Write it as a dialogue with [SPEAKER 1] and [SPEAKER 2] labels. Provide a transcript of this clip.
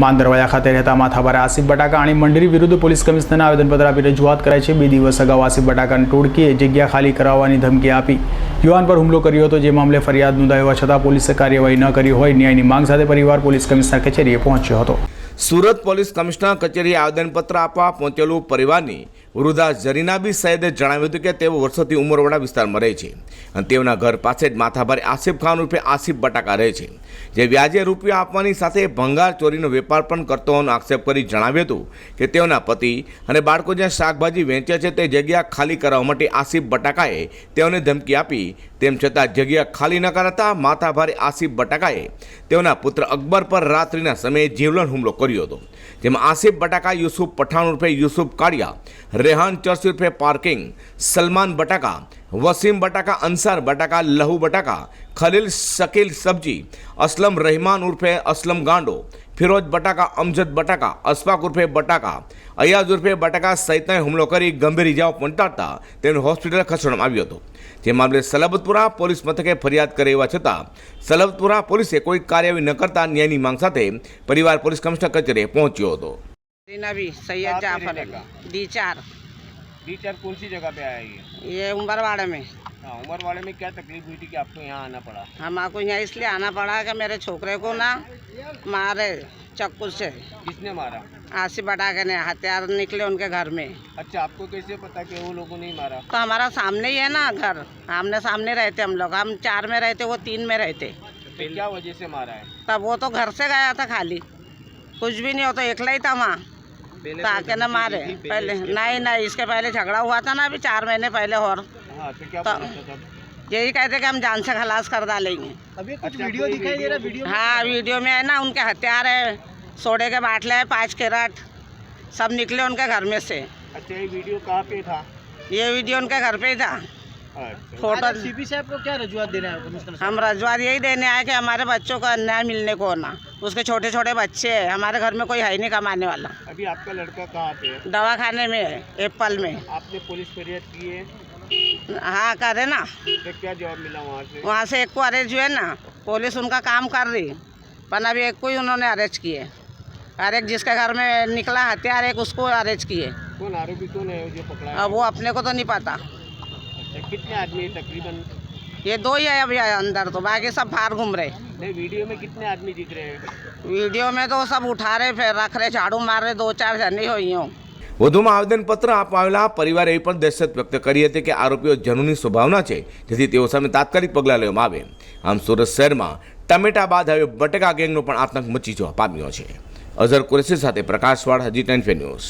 [SPEAKER 1] માંદરવાયા ખાતે રહેતા માથાભારે આસિફ બટાકા અને મંડળી વિરુદ્ધ પોલીસ કમિશનરને આવેદનપત્ર આપી રજૂઆત કરાઈ છે. બે દિવસ અગાઉ આસિફ બટાકાની ટોળકીએ જગ્યા ખાલી કરાવવાની ધમકી આપી. યુવાન પર હુમલો કર્યો હતો. જે મામલે ફરિયાદ નોંધાઈ છતાં પોલીસે કાર્યવાહી ન કરી હોય ન્યાયની માંગ સાથે પરિવાર પોલીસ કમિશનર કચેરીએ પહોંચ્યો હતો.
[SPEAKER 2] સુરત પોલીસ કમિશનર કચેરીએ આવેદનપત્ર આપવા પહોંચેલું પરિવારની વૃદ્ધા જરીનાબી સૈયદે જણાવ્યું હતું કે તેઓ વર્ષોથી ઉમરવાડા વિસ્તારમાં રહે છે. અને તેઓના ઘર પાસે જ માથાભારે આસિફ ખાન રૂપે આસિફ બટાકા રહે છે. જે વ્યાજે રૂપિયા આપવાની સાથે ભંગાર ચોરીનો વેપાર પણ કરતો હોવાનો આક્ષેપ કરી જણાવ્યું હતું કે તેઓના પતિ અને બાળકો જ્યાં શાકભાજી વેચે છે તે જગ્યા ખાલી કરવા માટે આસિફ બટાકાએ તેઓને ધમકી આપી. તેમ છતાં જગ્યા ખાલી ન કરાતા માથાભારે આસિફ બટાકાએ તેઓના પુત્ર અકબર પર રાત્રિના સમયે જીવલેણ હુમલો કર્યો હતો. જેમાં આસિફ બટાકા, યુસુફ પઠાણ રૂપે યુસુફ કાળિયા રેહાન ચર્ચ ઉર્ફે પાર્કિંગ સલમાન બટાકા વસીમ બટાકા અંસાર બટાકા લહુ બટાકા ખલીલ શકીલ સબ્જી અસલમ રહેમાન ઉર્ફે અસલમ ગાંડો ફિરોજ બટાકા અમજદ બટાકા અશફાક ઉર્ફે બટાકા અયાઝ ઉર્ફે બટાકા સહિતને હુમલો કરી ગંભીર ઇજાઓ પહોંચાડતા તેને હોસ્પિટલ ખસેડવામાં આવ્યો હતો. જે મામલે સલબતપુરા પોલીસ મથકે ફરિયાદ કરે એવા છતાં, સલબતપુરા પોલીસે કોઈ કાર્યવાહી ન કરતા ન્યાયની માંગ સાથે પરિવાર પોલીસ કમિશનર કચેરીએ પહોંચ્યો હતો.
[SPEAKER 3] नबी सैयद जाफ़र डी चार
[SPEAKER 4] डी चार कौन सी जगह पे आया ये
[SPEAKER 3] ये उम्रवाड़े में।
[SPEAKER 4] हाँ उमरवाड़े में क्या तकलीफ़ हुई थी कि आपको यहाँ आना पड़ा?
[SPEAKER 3] हमको यहाँ इसलिए आना पड़ा कि मेरे छोकरे को ना मारे चक्कू से।
[SPEAKER 4] किसने मारा?
[SPEAKER 3] आसी बटा के ने हथियार निकले उनके घर में।
[SPEAKER 4] अच्छा आपको कैसे पता कि वो लोगों ने मारा?
[SPEAKER 3] तो हमारा सामने ही है ना घर। आमने सामने रहते हम लोग। हम चार में रहते वो तीन में रहते।
[SPEAKER 4] तो क्या वजह से मारा है?
[SPEAKER 3] तब वो तो घर से गया था खाली। कुछ भी नहीं हो तो एकला ही था वहाँ।
[SPEAKER 4] पहले
[SPEAKER 3] तो आके न मारे पहले नहीं नहीं इसके पहले झगड़ा हुआ था ना अभी चार महीने पहले और।
[SPEAKER 4] हाँ तो
[SPEAKER 3] तो- यही कहते कि हम जान से खलास कर डालेंगे।
[SPEAKER 4] अभी कुछ वीडियो दिखाई दे रहा वीडियो?
[SPEAKER 3] हाँ वीडियो में है ना उनके हथियार है सोडे के बाटले है पाँच कैरेट सब निकले उनके घर में से।
[SPEAKER 4] अच्छा ये वीडियो कहाँ पे था?
[SPEAKER 3] ये वीडियो उनके घर पे ही था।
[SPEAKER 4] अच्छा।
[SPEAKER 3] फ़ोटो
[SPEAKER 5] सीपी साहब को क्या रजूआत देना है
[SPEAKER 3] हम रजवार यही देने आए कि हमारे बच्चों को अन्याय मिलने को ना। उसके छोटे छोटे बच्चे हैं। हमारे घर में कोई है ही नहीं कमाने वाला।
[SPEAKER 4] अभी आपका लड़का कहाँ पे है?
[SPEAKER 3] दवा खाने में है एप्पल में।
[SPEAKER 4] आपने पुलिस फरियाद की है?
[SPEAKER 3] हाँ करे ना।
[SPEAKER 4] तो क्या जवाब मिला वहाँ से?
[SPEAKER 3] वहाँ से एक को अरेस्ट हुए ना पुलिस उनका काम कर रही। पर अभी एक को ही उन्होंने अरेस्ट किए एक जिसके घर में निकला हथियार एक उसको अरेस्ट किए
[SPEAKER 4] कौन आरोपी कौन है जो पकड़ा
[SPEAKER 3] अब वो अपने को तो नहीं पता।
[SPEAKER 4] अच्छा कितने आदमी हैं तकरीबन?
[SPEAKER 3] ये दो ही है अभी अंदर तो बाकी सब बाहर घूम रहे
[SPEAKER 4] नहीं वीडियो में कितने आदमी दिख रहे हैं
[SPEAKER 3] वीडियो में तो सब उठा रहे फिर रख रहे झाड़ू मार रहे दो चार जनी हुई हूँ
[SPEAKER 2] વધુમાં આવેદનપત્ર આપવા આવેલા પરિવારે એવી પણ દહેશત વ્યક્ત કરી હતી કે આરોપીઓ જનૂની સ્વભાવના છે જેથી તેઓ સામે તાત્કાલિક પગલાં લેવામાં આવે આમ સુરત શહેરમાં ટમેટા બાદ હવે બટેકા ગેંગનો પણ આતંક મચી જવા પામ્યો છે અઝર કુરેશી સાથે પ્રકાશવાળ હજી ટેન્ફે ન્યૂઝ